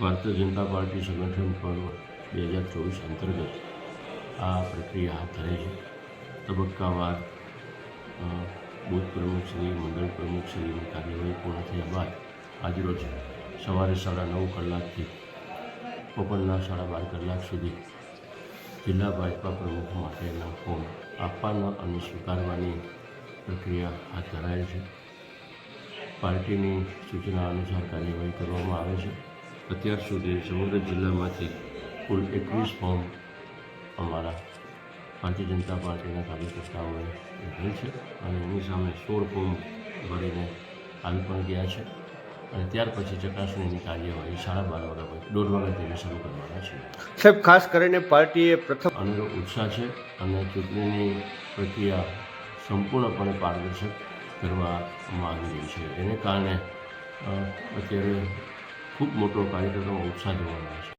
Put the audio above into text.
Bharatiya Janata party સંગઠન પર્વ બે હજાર ચોવીસ અંતર્ગત આ પ્રક્રિયા હાથ ધરાઈ છે. તબક્કાવાર બૂથ પ્રમુખશ્રી મંડળ પ્રમુખશ્રીની કાર્યવાહી પૂર્ણ થયા બાદ આજરોજ સવારે સાડા નવ કલાકથી બપોરના સાડા બાર કલાક સુધી જિલ્લા ભાજપા પ્રમુખ માટેના ફોર્મ આપવાના અને સ્વીકારવાની પ્રક્રિયા હાથ ધરાય છે. પાર્ટીની સૂચના અનુસાર કાર્યવાહી કરવામાં આવે છે. અત્યાર સુધી સમગ્ર જિલ્લામાંથી કુલ એકવીસ ફોર્મ અમારા ભારતીય જનતા પાર્ટીના કાર્યકર્તાઓએ ભરેલ છે અને એની સામે સોળ ફોર્મ ભરીને આવી પણ ગયા છે. અને ત્યાર પછી ચકાસણીની કાર્યવાહી સાડા બાર વાગ્યા પછી દોઢ વાગ્યા તેને શરૂ કરવાના છે. સાહેબ ખાસ કરીને પાર્ટીએ પ્રથમ અનેરો ઉત્સાહ છે અને ચૂંટણીની પ્રક્રિયા સંપૂર્ણપણે પારદર્શક કરવામાં આવી રહી છે. એને કારણે અત્યારે ખૂબ મોટો કાર્યકર્તામાં ઉત્સાહ જોવા મળે છે.